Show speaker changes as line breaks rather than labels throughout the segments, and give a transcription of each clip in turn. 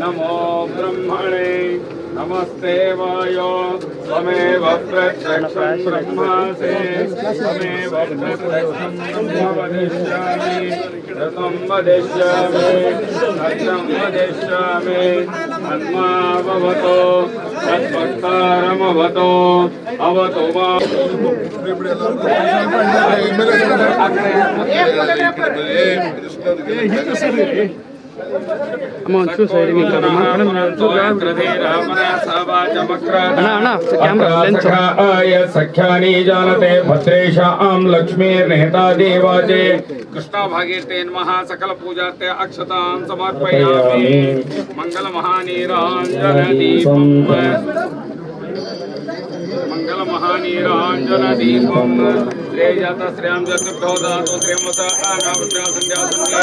नमो ब्रह्मणे नमस्ते वायो त्वमेव प्रत्यक्षं ब्रह्मासि त्वमेव प्रत्यक्षं ब्रह्म वदिष्यामि वदिष्यामि। वदिष्यामि आत्मावतो तत्पत्तारमवतो अवतो मा कृष्ण அம்மா வந்து சைடு நிக்கணும் மேடம் அண்ணா அண்ணா கேமரா லென்ஸ் ஆய சக்யானி ஜானதே பத்ரேஷாம் லக்ஷ்மீ நேதா தேவாஜே कृष्णा भागे ते नमः सकल पूजा ते अक्षतां समर्पयामि मंगल महानीराञ्जनदीपं मंगल महानीराञ्जनदीपं श्रेयम श्रेयां जगभ्यो तो श्रेयमता अनावृत्या सन्ध्या संध्या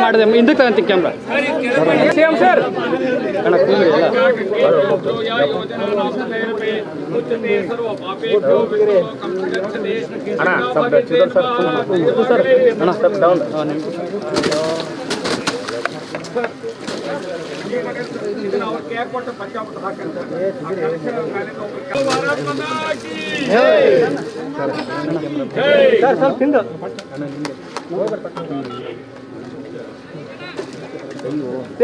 ಮಾಡಿದೆ ಹಿಂದಕ್ಕೆ ತಗಂತಿ ಕ್ಯಾಮ್ರಾ ಸರ್ ಅಣ್ಣ ಸರ್ ಡೌನ್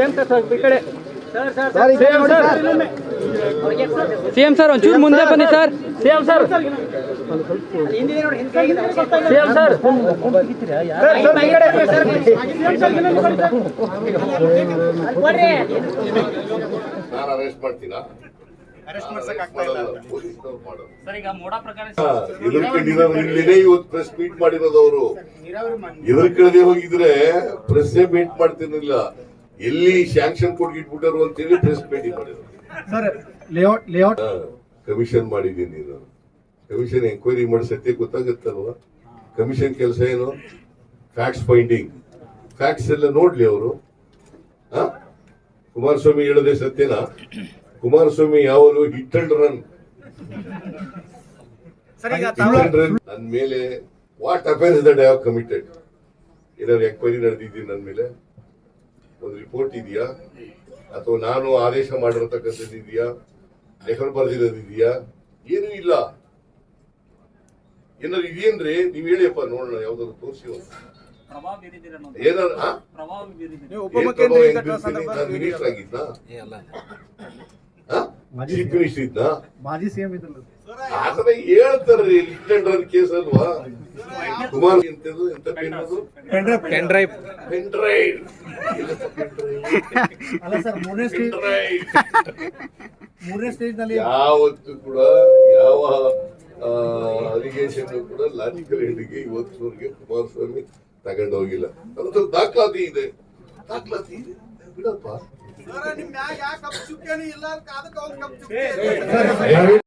ಸರ್ ಸ್ವಲ್ಪ ಹಿಂದೆ ಸೇಮ್ ಸರ್
ಒಂಚೂರು ಮುಂದೆ ಬನ್ನಿ sir.
Same sir. Same sir.
ನಾನು ಅರೆಸ್ಟ್ ಮಾಡ್ತೀನಾ? ಇಲ್ಲಿನೇ ಇವತ್ತು ಪ್ರೆಸ್ ಮೀಟ್ ಮಾಡಿರೋದು ಅವರು. ಎದುರ್ಕಳದೆ ಹೋಗಿದ್ರೆ ಪ್ರೆಸ್ ಮೀಟ್ ಮಾಡ್ತಿರ್ಲಿಲ್ಲ. ಎಲ್ಲಿ ಸ್ಯಾಂಕ್ಷನ್ ಕೊಟ್ಬಿಟ್ಟರು ಅಂತೇಳಿ ಪ್ರೆಸ್ ಮೀಟಿಂಗ್ ಮಾಡಿದ್ರು.
ಸರ್ ಲೇಔಟ್ ಲೇಔಟ್
ಕಮಿಷನ್ ಮಾಡಿದ್ದೀನಿ ನಾನು. ಕಮಿಷನ್ ಎಂಕ್ವೈರಿ ಮಾಡಿ ಸತ್ಯ ಗೊತ್ತಾಗತ್ತಲ್ವಾ? ಕಮಿಷನ್ ಕೆಲಸ ಏನು? ಫ್ಯಾಕ್ಟ್ಸ್ ಫೈಂಡಿಂಗ್ ಫ್ಯಾಕ್ಟ್ಸ್ ಎಲ್ಲ ನೋಡ್ಲಿ ಅವರು. ಕುಮಾರಸ್ವಾಮಿ ಹೇಳದೆ ಸತ್ಯನಾ. ಕುಮಾರಸ್ವಾಮಿ ಯಾವಾಗಲೂ ಹಿಟ್ಟಲ್ ರನ್ ನನ್ನ ಮೇಲೆ what offence that have committed ಏನಾದ್ರು ಎಕ್ವೈರಿ ನಡೆದಿದ್ದೀನಿ ನನ್ನ ಮೇಲೆ? ಒಂದು ರಿಪೋರ್ಟ್ ಇದೆಯಾ? ಅಥವಾ ನಾನು ಆದೇಶ ಮಾಡಿರತಕ್ಕಂಥದ್ದು ಇದೆಯಾ? ಲೆಕ್ಕ ಬರೆದಿರೋದಿದೆಯಾ ಏನೂ ಇಲ್ಲ. ಏನಾದ್ರು ಇದೆಯಂದ್ರೆ ನೀವು ಹೇಳಿಯಪ್ಪ ನೋಡೋಣ ಯಾವ್ದಾದ್ರು ತೋರಿಸಿ ಮಿನಿಸ್ಟರ್ ಚೀಫ್ ಮಿನಿಸ್ಟರ್
ಮಾಜಿ ಸಿಎಂ ಇದ್ರಲ್ಲ.
ಆತರ ಹೇಳ್ತಾರ್ರಿ ಕೇಸ್ ಅಲ್ವಾ? ಕುಮಾರ್ ಎಂತದು ಎಂತ ಪೆನ್ ಅದು?
Pen drive.
Pen drive.
ಅಲ್ಲ ಸರ್ ಮೂರನೇ ಸ್ಟೇಜ್ ಮೂರನೇ ಸ್ಟೇಜ್ನಲ್ಲಿ
ಯಾವತ್ತು ಕೂಡ ಯಾವ ಅಲಿಗೇಷನ್ ಕೂಡ ಲಾಜಿಕಲ್ ಹೇಳಿಕೆ ಇವತ್ತು ಕುಮಾರಸ್ವಾಮಿ ತಗೊಂಡು ಹೋಗಿಲ್ಲ ಅಂತ ದಾಖಲಾತಿ ಇದೆ ದಾಖಲಾತಿ ಇದೆ ಬಿಡಪ್ಪ